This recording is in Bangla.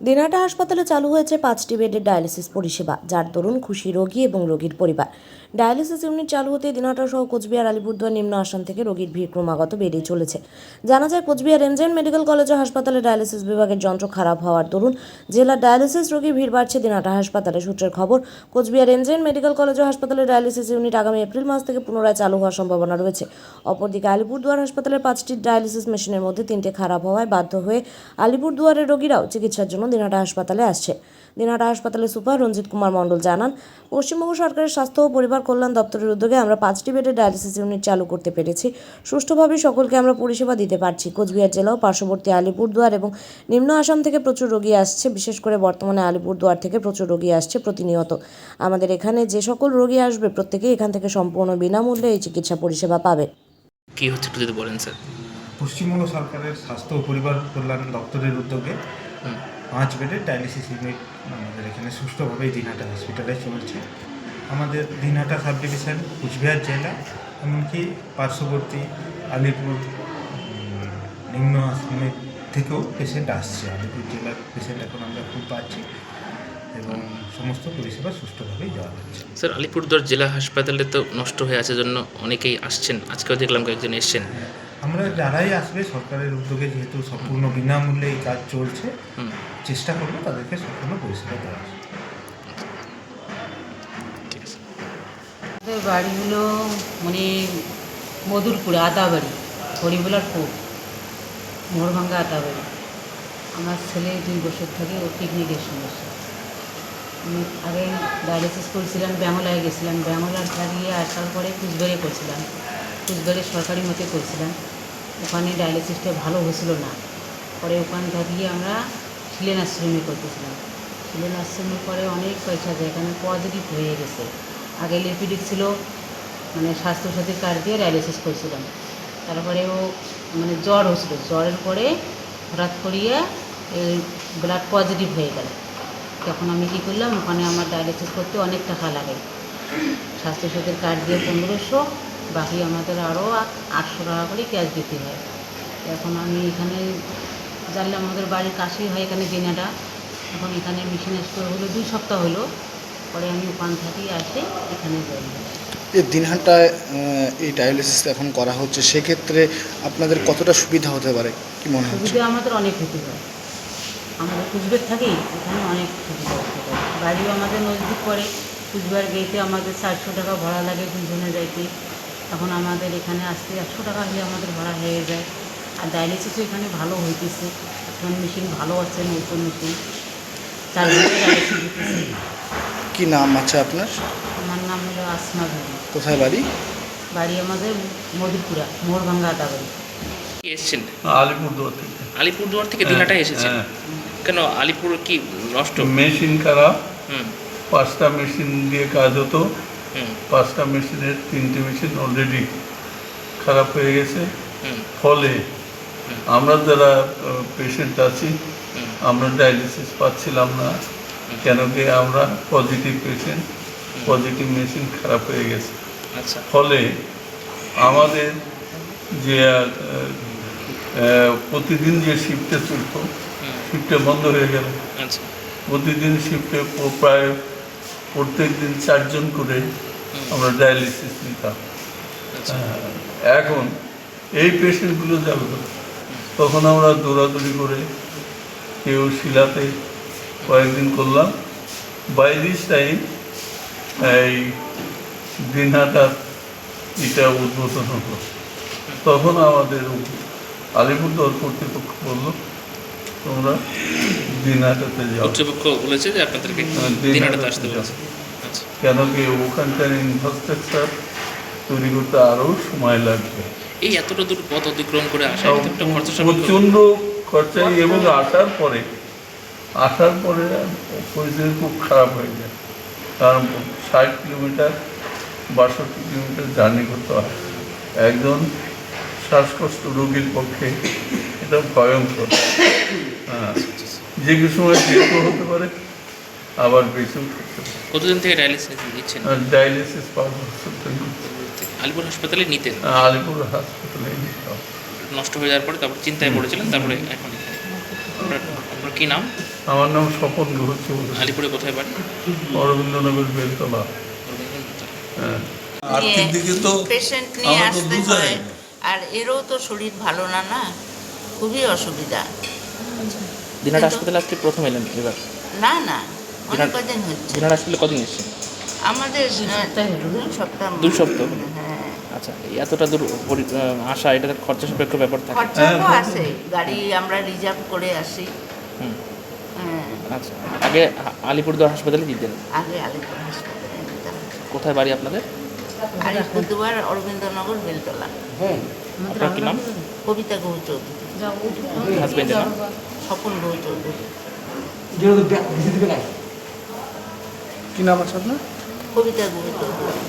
দিনহাটা হাসপাতালে চালু হয়েছে পাঁচটি বেডের ডায়ালিসিস পরিষেবা, যার দরুন খুশি রোগী এবং রোগীর পরিবার। ডায়ালিসিস ইউনিট চালু হতে দিনহাটা সহ কোচবিহার, আলিপুরদুয়ার, নিম্ন আসাম থেকে রোগীর ভিড় ক্রমাগত বেড়েই চলেছে। জানা যায়, কোচবিহার এনজেন মেডিকেল কলেজ ও হাসপাতালে ডায়ালিসিস বিভাগের যন্ত্র খারাপ হওয়ার দরুন জেলার ডায়ালিসিস রোগীর ভিড় বাড়ছে দিনহাটা হাসপাতালে সূত্রের খবর। কোচবিহার এনজেন মেডিকেল কলেজ ও হাসপাতালে ডায়ালিসিস ইউনিট আগামী এপ্রিল মাস থেকে পুনরায় চালু হওয়ার সম্ভাবনা রয়েছে। অপরদিকে আলিপুরদুয়ার হাসপাতালের পাঁচটি ডায়ালিসিস মেশিনের মধ্যে তিনটে খারাপ হওয়ায় বাধ্য হয়ে আলিপুরদুয়ারের রোগীরাও চিকিৎসার জন্য দিনহাটা হাসপাতালে আসছে। দিনহাটা হাসপাতালের সুপার রঞ্জিত কুমার মণ্ডল জানান পশ্চিমবঙ্গ সরকারের স্বাস্থ্য ও পরিবার কল্যাণ দপ্তরের উদ্যোগে আমরা পাঁচটি বেডের ডায়ালিসিস ইউনিট চালু করতে পেরেছি। সুষ্ঠুভাবে সকলকে আমরা পরিষেবা দিতে পারছি। কোচবিহার জেলাও পার্শ্ববর্তী আলিপুরদুয়ার এবং নিম্ন আসাম থেকে প্রচুর রোগী আসছে। বিশেষ করে বর্তমানে আলিপুরদুয়ার থেকে প্রচুর রোগী আসছে প্রতিনিয়ত। আমাদের এখানে যে সকল রোগী আসবে প্রত্যেকেই এখান থেকে সম্পূর্ণ বিনামূল্যে এই চিকিৎসা পরিষেবা পাবে। কি হচ্ছে একটু যদি বলেন স্যার? পশ্চিমবঙ্গ সরকারের স্বাস্থ্য ও পরিবার কল্যাণ দপ্তরের উদ্যোগে। পাঁচ বেডের ডায়ালিসিস ইউনিট আমাদের এখানে সুষ্ঠুভাবেই দিনহাটা হসপিটালে চলছে। আমাদের দিনহাটা সাব ডিভিশন কুচবিহার জেলা এমনকি পার্শ্ববর্তী আলিপুর নিম্ন আসামের থেকেও পেশেন্ট আসছে। আলিপুর জেলার পেশেন্ট এখন আমরা খুব পাচ্ছি এবং সমস্ত পরিষেবা সুষ্ঠুভাবেই দেওয়া হচ্ছে। স্যার আলিপুরদুয়ার জেলা হাসপাতালে তো নষ্ট হয়ে আছে জন্য অনেকেই আসছেন। আজকেও দেখলাম কয়েকজন এসছেন। আমরা যারাই আসবে সরকারের উদ্যোগে যেহেতু সম্পূর্ণ বিনামূল্যে এই কাজ চলছে চেষ্টা করব তাদেরকে সম্পূর্ণ পরিষেবা দেওয়া ঠিক আছে। আমাদের বাড়ি হলো মানে মধুরপুরে আদাবাড়ি হরিবোলার পুর মোহরভাঙ্গা আদাবাড়ি। আমার ছেলে দুই বছর থেকে ও পিকনিকের সমস্যা আমি আগে ডায়ালিসিস করেছিলাম ব্যাঙ্গলায় গেছিলাম। ব্যাঙ্গলার গিয়ে আসার পরে কুচবিহারে করছিলাম কুচবিহারে সরকারি মতে করছিলাম। ওখানে ডায়ালিসিসটা ভালো হয়েছিল না। পরে ওখান থেকে আমরা শিলেন আশ্রমে করতেছিলাম। শিলেন আশ্রমের পরে অনেক পয়সা যায়, এখানে পজিটিভ হয়ে গেছে। আগে লিপিডিক ছিল মানে স্বাস্থ্যসাথীর কার্ড দিয়ে ডায়ালিসিস করছিলাম। তারপরে ও মানে জ্বর হয়েছিল। জ্বরের পরে হঠাৎ করিয়ে ব্লাড পজিটিভ হয়ে গেল। তখন আমি কী করলাম, ওখানে আমার ডায়ালিসিস করতে অনেক টাকা লাগে। স্বাস্থ্যসাথীর কার্ড দিয়ে পনেরোশো বাকি আমাদের আরও আটশো টাকা করে ক্যাশ দিতে হয়। এখন আমি এখানে জানলে আমাদের বাড়ির কাছেই হয় এখানে দিনাটা এখন এখানে মেশিন স্টোর হলো দুই সপ্তাহ হলো। পরে আমি ওখান থেকেই আসে এখানে যাই। এই দিনহাটায় এই ডায়ালিসিস এখন করা হচ্ছে সেক্ষেত্রে আপনাদের কতটা সুবিধা হতে পারে কি মনে হচ্ছে? সুবিধা আমাদের অনেক হতে পারে। আমাদের কুচবিহার থাকি এখানে অনেক সুবিধা হতে পারে। বাড়িও আমাদের নজদিক পড়ে কুচবিহার গেতে আমাদের চারশো টাকা ভাড়া লাগে দুজনে যাইতে। এখন আমাদের এখানে আসতে একশো টাকা হলে আমাদের ভাড়া হয়ে যায়। আর ডায়ালিসিসও এখানে ভালো হইতেছে। এখন মেশিন ভালো আছে নতুন মেশিন দিতেছে। কি নাম আছে আপনার? আমার নাম হলো আসমা কোথায় বাড়ি? বাড়ি আমাদের মধুপুরা মোহরভাঙ্গা আদাবাড়ি কি এসছেন? আলিপুরদুয়ার থেকে। আলিপুরদুয়ার থেকে দিনহাটায় এসেছেন? হ্যাঁ। কেন আলিপুর কি নষ্ট? মেশিন খারাপ। হুম। পাঁচটা মেশিন দিয়ে কাজ হতো। পাঁচটা মেশিনের তিনটে মেশিন অলরেডি খারাপ হয়ে গেছে। ফলে আমরা যারা পেশেন্ট আছি আমরা ডায়ালিসিস পাচ্ছিলাম না। কেন কি আমরা পজিটিভ পেশেন্ট পজিটিভ মেশিন খারাপ হয়ে গেছে। আচ্ছা। ফলে আমাদের যে প্রতিদিন যে শিফটে চলতো শিফটে বন্ধ হয়ে গেল। আচ্ছা। প্রতিদিন শিফটে প্রায় প্রত্যেক দিন চারজন করে আমরা ডায়ালিসিস নিতাম। আচ্ছা। হ্যাঁ, এখন এই পেশেন্টগুলো যাবে তখন আমরা দৌড়াদৌড়ি করে কেউ শিলাতে কয়েকদিন করলাম। বাই দিস টাইম এই দিনহাটার এটা উদ্বোধন হলো। তখন আমাদের আলিপুরদুয়ার কর্তৃপক্ষ বলল তোমরা কর্তৃপক্ষ বলেছে যে আপনাদেরকে হ্যাঁ, দিনহাটাতে আসতে বলেছে। আচ্ছা। কেন কি ওখানকার ইনফ্রাস্ট্রাকচার তৈরি করতে আরও সময় লাগবে? এই এতটা দূর পথ অতিক্রম করে আসা প্রচণ্ড খরচাই এবং আসার পরে আসার পরে পরিস্থিতি খুব খারাপ হয়ে যায়। কারণ ষাট কিলোমিটার বাষট্টি কিলোমিটার জার্নি করতে হয়। একজন শ্বাসকষ্ট রোগীর পক্ষে এটা ভয়ঙ্কর। হ্যাঁ। যে কোনো সময় ডেথও হতে পারে আবার বেঁচেও থাকতে পারে কতদিন থেকে ডায়ালিসিস দিচ্ছেন ডায়ালিসিস পাওয়ার বছর আলিপুর হাসপাতালে নিতেন? আলিপুর হাসপাতালে নিতে নষ্ট হয়ে যাওয়ার পরে তারপর চিন্তায় পড়েছিলেন তারপরে এখন আপনার আপনার কী নাম? আমার নাম স্বপন ঘোষ চৌধুরী। আলিপুরে কোথায় বাড়ি? অরবিন্দনগর বেলতলা। হ্যাঁ। আর্থিক দিকে তো পেশেন্ট নিয়ে আসতে হয়। আর এরও তো শরীর ভালো না না? খুবই অসুবিধা। দিনহাটা কিন্তু- হাসপাতালে আজকে প্রথম এলেন এবার? না না অনেক কদিন হচ্ছে। দিনহাটা হাসপাতালে কদিন এসেছেন? আমাদের সপ্তাহ হলো। দুই সপ্তাহ। দুই সপ্তাহ? হ্যাঁ। আচ্ছা এতটা দূর আসা এটা খরচা সাপেক্ষ ব্যাপার থাকে। খরচা তো আছে গাড়ি আমরা রিজার্ভ করে আসি। হুম। হ্যাঁ। আচ্ছা আগে আলিপুরদুয়ার হাসপাতালে দিতেন? আগে আলিপুর হাসপাতালে কোথায় বাড়ি আপনাদের? আলিপুরদুয়ার অরবিন্দনগর বেলতলা। আপনার কি নাম? কবিতা গৌ চৌধুরী। হাজবেন্ডের নাম? স্বপন গৌ চৌধুরী কি নাম আছে আপনার? কবিতা গৌ চৌধুরী